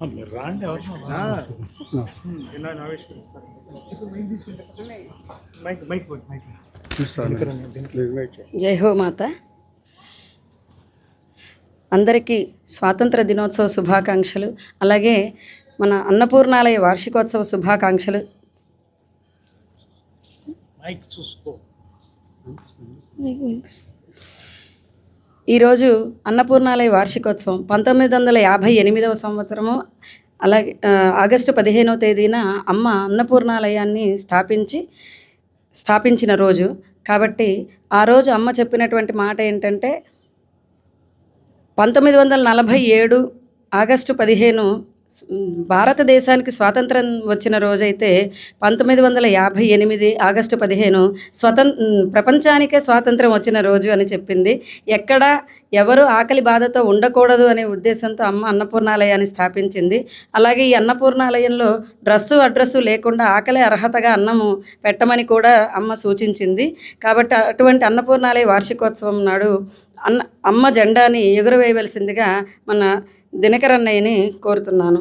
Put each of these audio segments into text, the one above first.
మీరు రాండి ఎవరు? ఎలా ఆవిష్కరిస్తారు మైక్ మైక్ పోయి, మైక్ జై హో మాత. అందరికీ స్వాతంత్ర దినోత్సవ శుభాకాంక్షలు అలాగే మన అన్నపూర్ణాలయ వార్షికోత్సవ శుభాకాంక్షలు. మైక్ చూసుకో. ఈరోజు అన్నపూర్ణాలయ వార్షికోత్సవం పంతొమ్మిది వందల యాభై ఎనిమిదవ సంవత్సరము అలాగే ఆగస్టు పదిహేనవ తేదీన అమ్మ అన్నపూర్ణాలయాన్ని స్థాపించి స్థాపించిన రోజు. కాబట్టి ఆ రోజు అమ్మ చెప్పినటువంటి మాట ఏంటంటే పంతొమ్మిది వందల నలభై ఏడు ఆగస్టు పదిహేను భారతదేశానికి స్వాతంత్రం వచ్చిన రోజైతే పంతొమ్మిది వందల యాభై ఎనిమిది ఆగస్టు పదిహేను స్వతం ప్రపంచానికే స్వాతంత్రం వచ్చిన రోజు అని చెప్పింది. ఎక్కడ ఎవరు ఆకలి బాధతో ఉండకూడదు అనే ఉద్దేశంతో అమ్మ అన్నపూర్ణాలయాన్ని స్థాపించింది. అలాగే ఈ అన్నపూర్ణాలయంలో డ్రస్సు అడ్రస్సు లేకుండా ఆకలి అర్హతగా అన్నము పెట్టమని కూడా అమ్మ సూచించింది. కాబట్టి అటువంటి అన్నపూర్ణాలయ వార్షికోత్సవం నాడు అన్న అమ్మ జెండాని ఎగురవేయవలసిందిగా మన దినకరన్నయ్యని కోరుతున్నాను.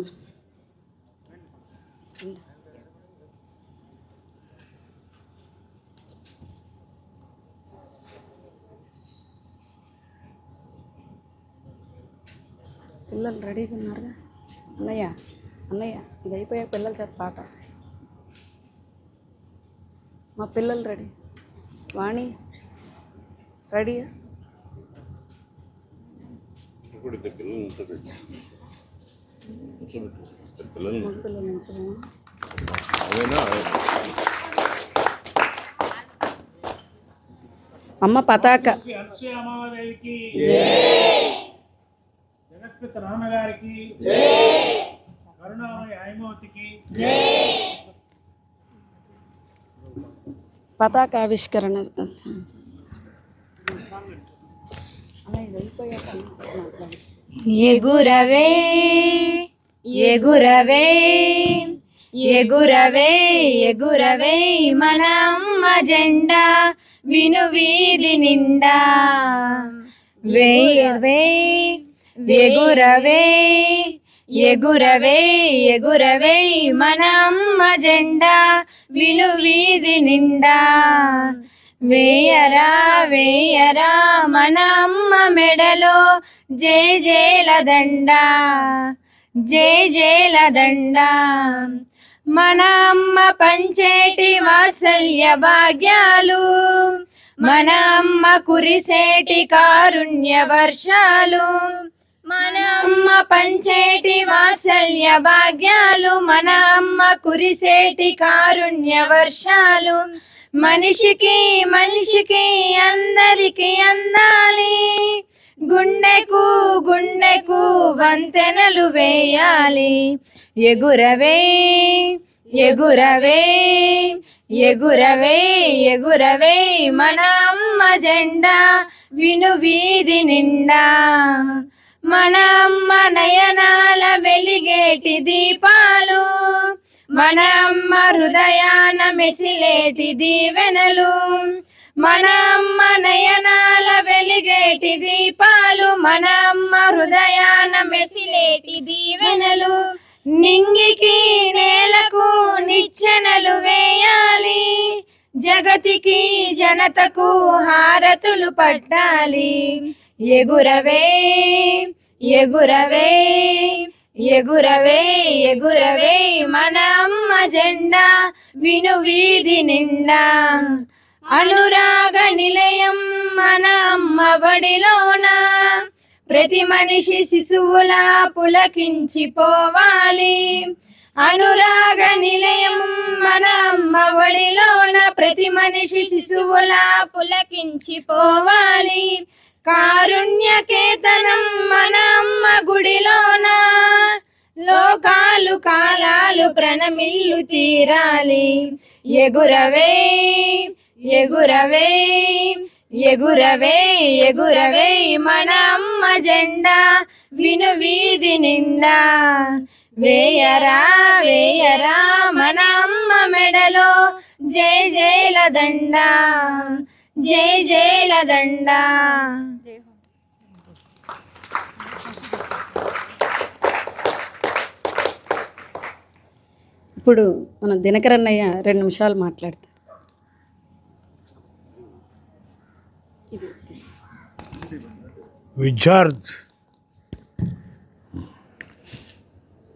పిల్లలు రెడీగా ఉన్నారుగా? అన్నయ్య అన్నయ్య ఇది అయిపోయాక పిల్లల చేత పాట. మా పిల్లలు రెడీ. వాణి రెడీయా? ఇప్పుడు ఇద్దరు పిల్లలు ఇద్దరు అవేనా అమ్మ పతాక. అమ్మవారికి జగత్పిత రామగారికి కరుణామయ పతాక ఆవిష్కరణ అలా ఇది అయిపోయాక ఎగురవే ఎగురవే ఎగురవే ఎగురవే మనమ్మ జెండా విను వీధి నిండా. వేయవే ఎగురవే ఎగురవే ఎగురవే మనమ్మ జెండా విను వీధి నిండా. వేయరా వేయరా మనమ్మ మెడలో. జై జేల దండ జై జేల దండ మన అమ్మ పంచేటి వాత్సల్య భాగ్యాలు మన అమ్మ కురిసేటి కారుణ్య వర్షాలు మన అమ్మ పంచేటి వాత్సల్య భాగ్యాలు మన అమ్మ కురిసేటి కారుణ్య వర్షాలు మనిషికి మనిషికి అందరికి అందాలి. గుండెకు గుండెకు వంతెనలు వేయాలి. ఎగురవే ఎగురవే ఎగురవే ఎగురవే మన అమ్మ జెండా విను వీధి నిండా. మన అమ్మ నయనాల వెలిగేటి దీపాలు మన అమ్మ హృదయాన మెసిలేటి దీవెనలు. మన అమ్మ నయనాల వెలిగేటి దీపాలు. మన అమ్మ హృదయాన మెసిలేటి దీవెనలు. నింగికి నేలకు నిచ్చెనలు వేయాలి. జగతికి జనతకు హారతులు పట్టాలి. ఎగురవే ఎగురవే ఎగురవే ఎగురవే మన అమ్మ జెండా విను వీధి నిండా. అనురాగ నిలయం మన అమ్మ బడిలోన ప్రతి మనిషి శిశువులా పులకించిపోవాలి. అనురాగ నిలయం మన అమ్మ ఒడిలోన. ప్రతి మనిషి శిశువులా పులకించిపోవాలి. కారుణ్య కేతనం మన అమ్మ గుడిలోన. లోకాలు కాలాలు ప్రణమిల్లు తీరాలి. ఎగురవే ఎగురవే ఎగురవే ఎగురవే మన అమ్మ జెండా. విను వీధి నిండా. వేయరా వేయరా మన అమ్మ మెడలో. జై జయల దండా. జై జైల దండ ఇప్పుడు మన దినకరన్నయ్య రెండు నిమిషాలు మాట్లాడతారు విద్యార్థి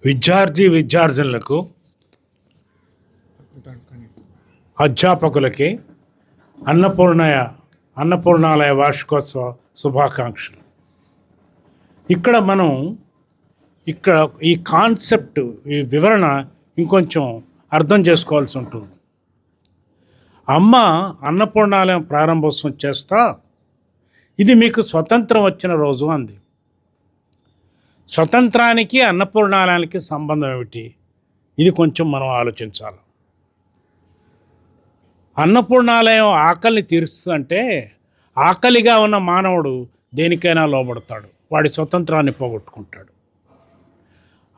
విద్యార్థి విద్యార్థులకు అధ్యాపకులకి అన్నపూర్ణయ అన్నపూర్ణాలయ వార్షికోత్సవ శుభాకాంక్షలు. ఇక్కడ మనం ఇక్కడ ఈ కాన్సెప్ట్ ఈ వివరణ ఇంకొంచెం అర్థం చేసుకోవాల్సి ఉంటుంది. అమ్మ అన్నపూర్ణాలయం ప్రారంభోత్సవం చేస్తా ఇది మీకు స్వతంత్రం వచ్చిన రోజు అంది. స్వతంత్రానికి అన్నపూర్ణాలయానికి సంబంధం ఏమిటి? ఇది కొంచెం మనం ఆలోచించాలి. అన్నపూర్ణాలయం ఆకలిని తీరుస్తుందంటే ఆకలిగా ఉన్న మానవుడు దేనికైనా లోబడతాడు. వాడి స్వతంత్రాన్ని పోగొట్టుకుంటాడు.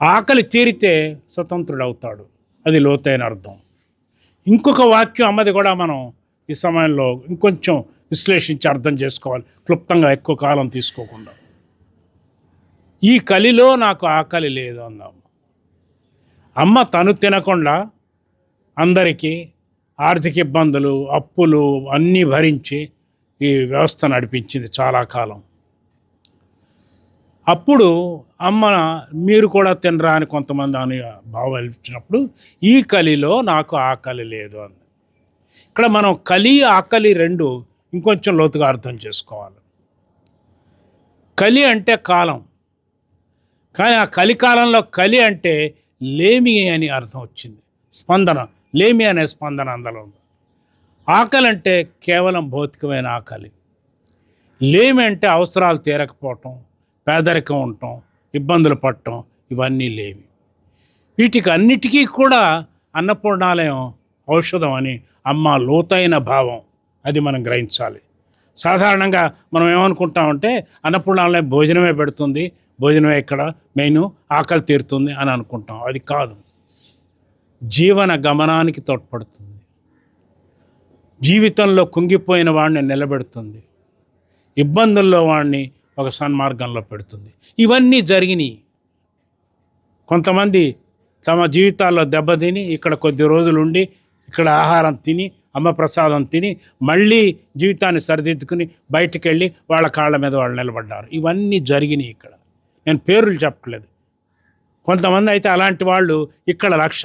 ఆకలి తీరితే స్వతంత్రుడు అవుతాడు అది లోతైన అర్థం. ఇంకొక వాక్యం అమ్మది కూడా మనం ఈ సమయంలో ఇంకొంచెం విశ్లేషించి అర్థం చేసుకోవాలి. క్లుప్తంగా ఎక్కువ కాలం తీసుకోకుండా. ఈ కలిలో నాకు ఆకలి లేదు అందాం అమ్మ తను తినకుండా అందరికీ ఆర్థిక ఇబ్బందులు అప్పులు అన్నీ భరించి ఈ వ్యవస్థ నడిపించింది చాలా కాలం. అప్పుడు అమ్మ మీరు కూడా తినరా అని కొంతమంది అని భావించినప్పుడు ఈ కలిలో నాకు ఆకలి లేదు అంది. ఇక్కడ మనం కలి ఆకలి రెండు ఇంకొంచెం లోతుగా అర్థం చేసుకోవాలి. కలి అంటే కాలం. కానీ ఆ కలికాలంలో కలి అంటే లేమి అని అర్థం వచ్చింది. స్పందన. లేమి అనే స్పందన అందులో ఉంది. ఆకలి అంటే కేవలం భౌతికమైన ఆకలి. లేమి అంటే అవసరాలు తీరకపోవటం పేదరికం ఉండటం ఇబ్బందులు పడటం ఇవన్నీ లేవి వీటికి అన్నిటికీ కూడా అన్నపూర్ణాలయం ఔషధం అని అమ్మ లోతైన భావం. అది మనం గ్రహించాలి. సాధారణంగా మనం ఏమనుకుంటామంటే అన్నపూర్ణాలయం భోజనమే పెడుతుంది భోజనమే ఇక్కడ మెయిన్ ఆకలి తీరుతుంది అని అనుకుంటాం. అది కాదు. జీవన గమనానికి తోడ్పడుతుంది. జీవితంలో కుంగిపోయిన వాడిని నిలబెడుతుంది. ఇబ్బందుల్లో వాడిని ఒక సన్మార్గంలో పెడుతుంది. ఇవన్నీ జరిగినాయి. కొంతమంది తమ జీవితాల్లో దెబ్బతిని ఇక్కడ కొద్ది రోజులు ఉండి ఇక్కడ ఆహారం తిని అమ్మ ప్రసాదం తిని మళ్ళీ జీవితాన్ని సరిదిద్దుకుని బయటికి వెళ్ళి వాళ్ళ కాళ్ళ మీద వాళ్ళు నిలబడ్డారు. ఇవన్నీ జరిగినాయి ఇక్కడ. నేను పేర్లు చెప్పట్లేదు. కొంతమంది అయితే అలాంటి వాళ్ళు ఇక్కడ లక్ష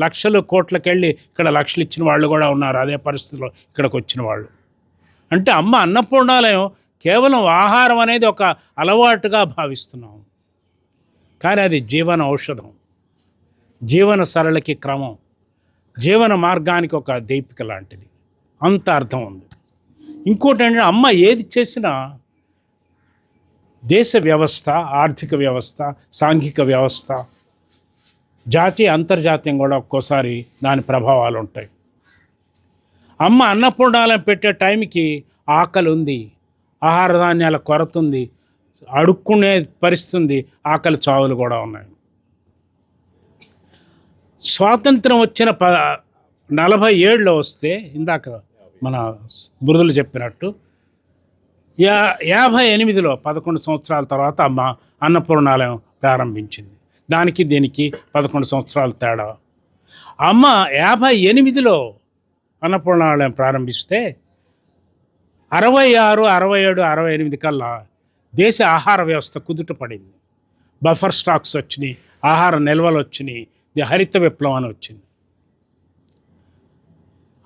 లక్షలు కోట్లకి వెళ్ళి ఇక్కడ లక్షలు ఇచ్చిన వాళ్ళు కూడా ఉన్నారు. అదే పరిస్థితిలో ఇక్కడికి వచ్చిన వాళ్ళు. అంటే అమ్మ అన్నపూర్ణాలయం కేవలం ఆహారం అనేది ఒక అలవాటుగా భావిస్తున్నాం. కానీ అది జీవన ఔషధం. జీవన సరళకి క్రమం. జీవన మార్గానికి ఒక దీపిక లాంటిది. అంత అర్థం ఉంది. ఇంకోటి ఏంటంటే అమ్మ ఏది చేసినా దేశ వ్యవస్థ ఆర్థిక వ్యవస్థ సాంఘిక వ్యవస్థ జాతీయ అంతర్జాతీయం కూడా ఒక్కోసారి దాని ప్రభావాలు ఉంటాయి. అమ్మ అన్నపూర్ణాలను పెట్టే టైంకి ఆకలి ఉంది ఆహార ధాన్యాల కొరత ఉంది అడుక్కునే పరిస్థితి ఉంది ఆకలి చావులు కూడా ఉన్నాయి. స్వాతంత్రం వచ్చిన ప నలభై ఏడులో వస్తే ఇందాక మన బురదలు చెప్పినట్టు యా యాభై ఎనిమిదిలో పదకొండు సంవత్సరాల తర్వాత అమ్మ అన్నపూర్ణాలయం ప్రారంభించింది. దానికి దీనికి పదకొండు సంవత్సరాల తేడా. అమ్మ యాభై ఎనిమిదిలో అన్నపూర్ణాలయం ప్రారంభిస్తే అరవై ఆరు అరవై ఏడు అరవై ఎనిమిది కల్లా దేశ ఆహార వ్యవస్థ కుదుట పడింది. బఫర్ స్టాక్స్ వచ్చినాయి ఆహార నిల్వలు వచ్చినాయి ది హరిత విప్లవం అని వచ్చింది.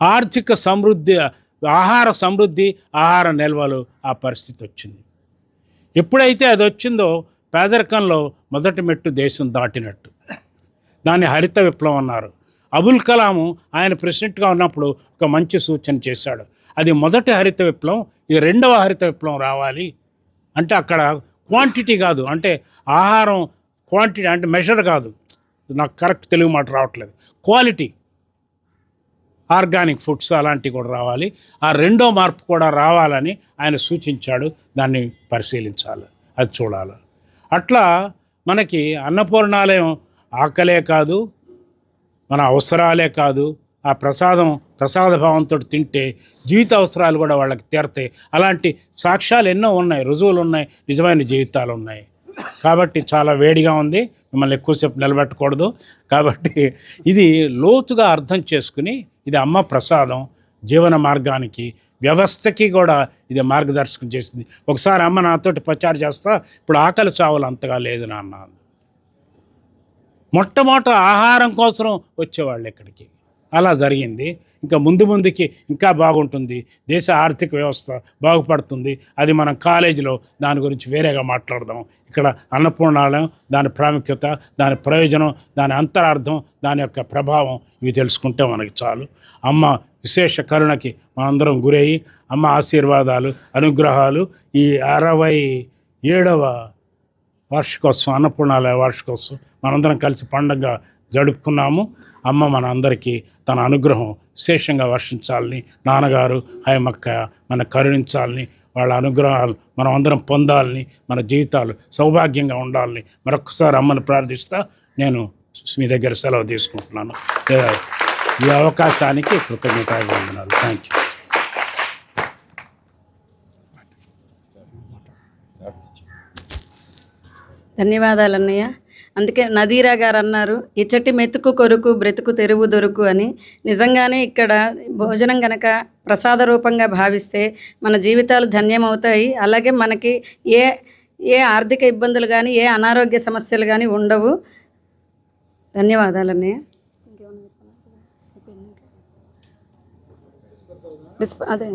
ఆర్థిక సమృద్ధి ఆహార సమృద్ధి ఆహార నిల్వలు ఆ పరిస్థితి వచ్చింది. ఎప్పుడైతే అది వచ్చిందో పేదరికంలో మొదటి మెట్టు దేశం దాటినట్టు. దాన్ని హరిత విప్లవం అన్నారు. అబుల్ కలాము ఆయన ప్రెసిడెంట్గా ఉన్నప్పుడు ఒక మంచి సూచన చేశాడు. అది మొదటి హరిత విప్లవం ఇది రెండవ హరిత విప్లవం రావాలి. అంటే అక్కడ క్వాంటిటీ కాదు. అంటే ఆహారం క్వాంటిటీ అంటే మెషర్ కాదు. నాకు కరెక్ట్ తెలుగు మాట రావట్లేదు. క్వాలిటీ. ఆర్గానిక్ ఫుడ్స్ అలాంటివి కూడా రావాలి. ఆ రెండో మార్పు కూడా రావాలని ఆయన సూచించాడు. దాన్ని పరిశీలించాలి. అది చూడాలి. అట్లా మనకి అన్నపూర్ణాలయం ఆకలే కాదు మన అవసరాలే కాదు. ఆ ప్రసాదం ప్రసాద భావంతో తింటే జీవిత అవసరాలు కూడా వాళ్ళకి తీరతాయి. అలాంటి సాక్ష్యాలు ఎన్నో ఉన్నాయి రుజువులు ఉన్నాయి నిజమైన జీవితాలు ఉన్నాయి. కాబట్టి చాలా వేడిగా ఉంది. మిమ్మల్ని ఎక్కువసేపు నిలబెట్టకూడదు. కాబట్టి ఇది లోతుగా అర్థం చేసుకుని ఇది అమ్మ ప్రసాదం జీవన మార్గానికి వ్యవస్థకి కూడా ఇది మార్గదర్శకం చేసింది. ఒకసారి అమ్మ నాతోటి ప్రచారం చేస్తా ఇప్పుడు ఆకలి చావులు అంతగా లేదు నాన్న. మొట్టమొదట ఆహారం కోసం వచ్చేవాళ్ళు ఇక్కడికి. అలా జరిగింది. ఇంకా ముందు ముందుకి ఇంకా బాగుంటుంది. దేశ ఆర్థిక వ్యవస్థ బాగుపడుతుంది. అది మనం కాలేజీలో దాని గురించి వేరేగా మాట్లాడదాం. ఇక్కడ అన్నపూర్ణాలయం దాని ప్రాముఖ్యత దాని ప్రయోజనం దాని అంతరార్థం దాని యొక్క ప్రభావం ఇవి తెలుసుకుంటే మనకి చాలు. అమ్మ విశేష కరుణకి మనందరం గురయ్యి అమ్మ ఆశీర్వాదాలు అనుగ్రహాలు ఈ అరవై ఏడవ వార్షికోత్సవం అన్నపూర్ణాలయ వార్షికోత్సవం మనందరం కలిసి పండగ జరుపుకున్నాము అమ్మ మన అందరికీ తన అనుగ్రహం విశేషంగా వర్షించాలని నాన్నగారు హయమక్క మన కరుణించాలని వాళ్ళ అనుగ్రహాలు మనం అందరం పొందాలని మన జీవితాలు సౌభాగ్యంగా ఉండాలని మరొకసారి అమ్మను ప్రార్థిస్తా నేను మీ దగ్గర సెలవు తీసుకుంటున్నాను. ఈ అవకాశానికి కృతజ్ఞత కృతజ్ఞతాభివందనాలు. థ్యాంక్ యూ ధన్యవాదాలు అన్నయ్య. అందుకే నదీరా గారు అన్నారు ఇచ్చటి మెతుకు కొరుకు బ్రతుకు తెరువు దొరుకు అని. నిజంగానే ఇక్కడ భోజనం గనక ప్రసాద రూపంగా భావిస్తే మన జీవితాలు ధన్యమవుతాయి. అలాగే మనకి ఏ ఏ ఆర్థిక ఇబ్బందులు కానీ ఏ అనారోగ్య సమస్యలు కానీ ఉండవు. ధన్యవాదాలు అదే.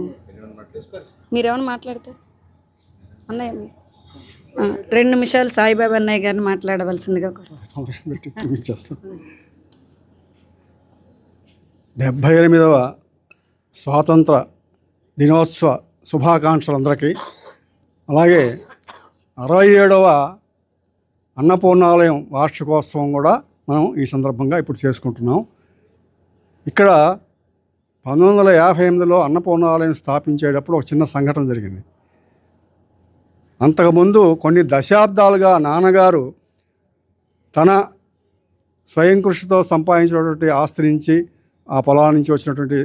మీరేమైనా మాట్లాడతారు అన్నయ్య మీరు రెండు నిమిషాలు సాయిబాబా అన్నయ్య గారిని మాట్లాడవలసిందిగా డెబ్భై ఎనిమిదవ స్వాతంత్ర దినోత్సవ శుభాకాంక్షలు అందరికీ అలాగే అరవై ఏడవ అన్నపూర్ణాలయం వార్షికోత్సవం కూడా మనం ఈ సందర్భంగా ఇప్పుడు చేసుకుంటున్నాం. ఇక్కడ పంతొమ్మిది వందల యాభై ఎనిమిదిలో అన్నపూర్ణాలయం స్థాపించేటప్పుడు ఒక చిన్న సంఘటన జరిగింది. అంతకుముందు కొన్ని దశాబ్దాలుగా నాన్నగారు తన స్వయం కృషితో సంపాదించినటువంటి ఆస్తి నుంచి ఆ పొలాల నుంచి వచ్చినటువంటి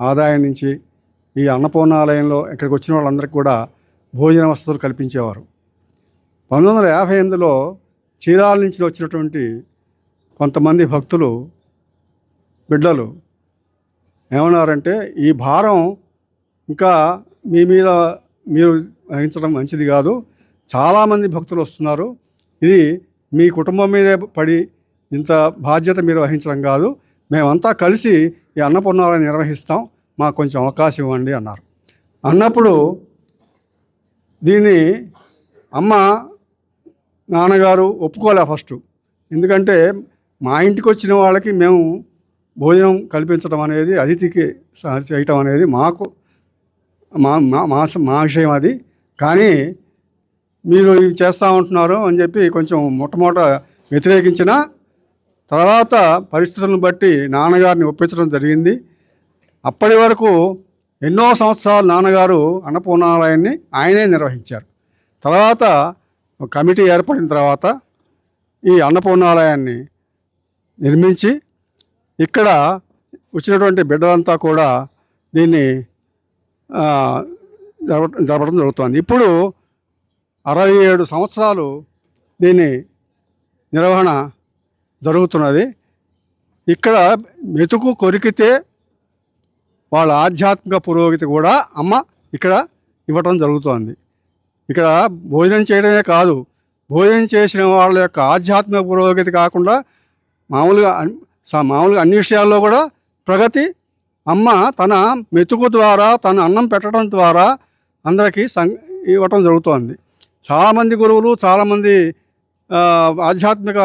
ఆదాయం నుంచి ఈ అన్నపూర్ణాలయంలో ఇక్కడికి వచ్చిన వాళ్ళందరికీ కూడా భోజన వసతులు కల్పించేవారు. పంతొమ్మిది వందల యాభై ఎనిమిదిలో చీరాల నుంచి వచ్చినటువంటి కొంతమంది భక్తులు బిడ్డలు ఏమన్నారంటే ఈ భారం ఇంకా మీ మీద మీరు వహించడం మంచిది కాదు. చాలామంది భక్తులు వస్తున్నారు. ఇది మీ కుటుంబం మీదే పడి ఇంత బాధ్యత మీరు వహించడం కాదు. మేమంతా కలిసి ఈ అన్నపూర్ణాలను నిర్వహిస్తాం. మాకు కొంచెం అవకాశం ఇవ్వండి అన్నారు. అన్నప్పుడు దీన్ని అమ్మ నాన్నగారు ఒప్పుకోలే ఫస్ట్. ఎందుకంటే మా ఇంటికి వచ్చిన వాళ్ళకి మేము భోజనం కల్పించడం అనేది అతిథికి చేయటం అనేది మాకు మా మా మా మా విషయం అది. కానీ మీరు ఇవి చేస్తూ ఉంటున్నారు అని చెప్పి కొంచెం మొట్టమొదట వ్యతిరేకించిన తర్వాత పరిస్థితులను బట్టి నాన్నగారిని ఒప్పించడం జరిగింది. అప్పటి వరకు ఎన్నో సంవత్సరాలు నాన్నగారు అన్నపూర్ణాలయాన్ని ఆయనే నిర్వహించారు. తర్వాత కమిటీ ఏర్పడిన తర్వాత ఈ అన్నపూర్ణాలయాన్ని నిర్మించి ఇక్కడ వచ్చినటువంటి బిడ్డలంతా కూడా దీన్ని జరప జరపడం జరుగుతోంది. ఇప్పుడు అరవై ఏడు సంవత్సరాలు దీని నిర్వహణ జరుగుతున్నది. ఇక్కడ మెతుకు కొరికితే వాళ్ళ ఆధ్యాత్మిక పురోగతి కూడా అమ్మ ఇక్కడ ఇవ్వటం జరుగుతోంది. ఇక్కడ భోజనం చేయడమే కాదు భోజనం చేసిన వాళ్ళ యొక్క ఆధ్యాత్మిక పురోగతి కాకుండా మామూలుగా మామూలుగా అన్ని విషయాల్లో కూడా ప్రగతి అమ్మ తన మెతుకు ద్వారా తన అన్నం పెట్టడం ద్వారా అందరికీ సం ఇవ్వటం జరుగుతోంది. చాలామంది గురువులు చాలామంది ఆధ్యాత్మిక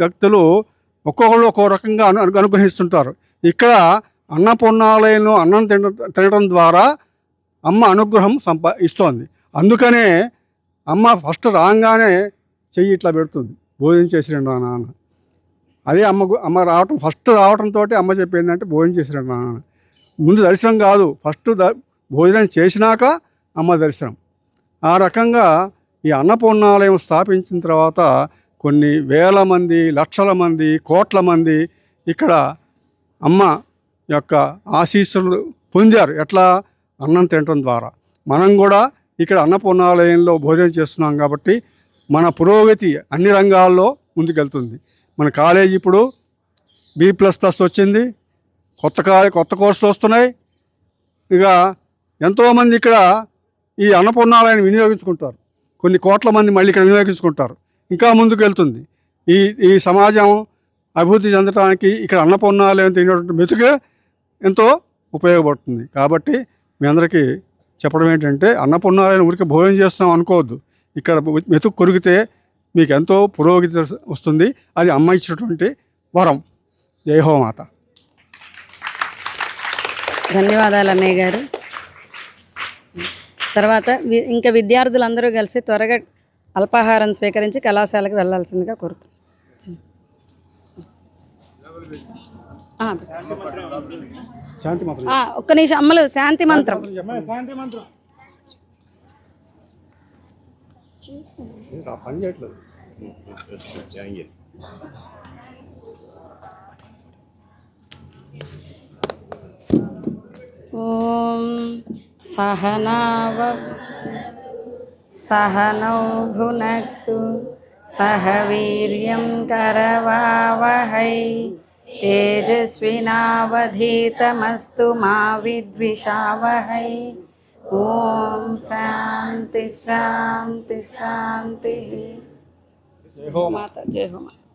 వ్యక్తులు ఒక్కొక్కళ్ళు ఒక్కో రకంగా అను అనుగ్రహిస్తుంటారు. ఇక్కడ అన్నపూర్ణాలయంలో అన్నం తిన తినడం ద్వారా అమ్మ అనుగ్రహం సంపా ఇస్తోంది. అందుకనే అమ్మ ఫస్ట్ రాగానే చెయ్యి ఇట్లా పెడుతుంది. భోజనం చేసిరండి నాన్న. అదే అమ్మ అమ్మ రావటం ఫస్ట్ రావడంతో అమ్మ చెప్పింది భోజనం చేసిరండి నాన్న. ముందు దర్శనం కాదు ఫస్ట్ ద భోజనం చేసినాక అమ్మ దర్శనం. ఆ రకంగా ఈ అన్నపూర్ణాలయం స్థాపించిన తర్వాత కొన్ని వేల మంది లక్షల మంది కోట్ల మంది ఇక్కడ అమ్మ యొక్క ఆశీస్సులు పొందారు. ఎట్లా? అన్నం తినటం ద్వారా. మనం కూడా ఇక్కడ అన్నపూర్ణాలయంలో భోజనం చేస్తున్నాం కాబట్టి మన పురోగతి అన్ని రంగాల్లో ముందుకెళ్తుంది. మన కాలేజీ ఇప్పుడు బి ప్లస్ ప్లస్ వచ్చింది. కొత్త కాలే కొత్త కోర్సులు వస్తున్నాయి. ఇక ఎంతోమంది ఇక్కడ ఈ అన్నపూర్ణాలయాన్ని వినియోగించుకుంటారు. కొన్ని కోట్ల మంది మళ్ళీ ఇక్కడ వినియోగించుకుంటారు. ఇంకా ముందుకు వెళ్తుంది ఈ ఈ సమాజం అభివృద్ధి చెందడానికి ఇక్కడ అన్నపూర్ణాలయం తినేటువంటి మెతుకే ఎంతో ఉపయోగపడుతుంది. కాబట్టి మీ అందరికీ చెప్పడం ఏంటంటే అన్నపూర్ణాలయం ఊరికి భోజనం చేస్తున్నాం అనుకోవద్దు. ఇక్కడ మెతుకు కొరిగితే మీకు ఎంతో పురోగతి వస్తుంది. అది అమ్మ ఇచ్చినటువంటి వరం. జయహోమాత ధన్యవాదాలు అన్నయ్య గారు. తర్వాత వి- ఇంకా విద్యార్థులందరూ కలిసి త్వరగా అల్పాహారం స్వీకరించి కళాశాలకు వెళ్ళాల్సిందిగా కోరుతున్నాను ఒక్క నిమిషం అమ్మలు శాంతి మంత్రం. ఓం సహనావ సహనౌ భునక్తు సహ వీర్యం కరవావహై తేజస్వినావధీతమస్తు మా విద్విషావహై ఓం శాంతి శాంతి శాంతి జై హో మాత జై హో మాత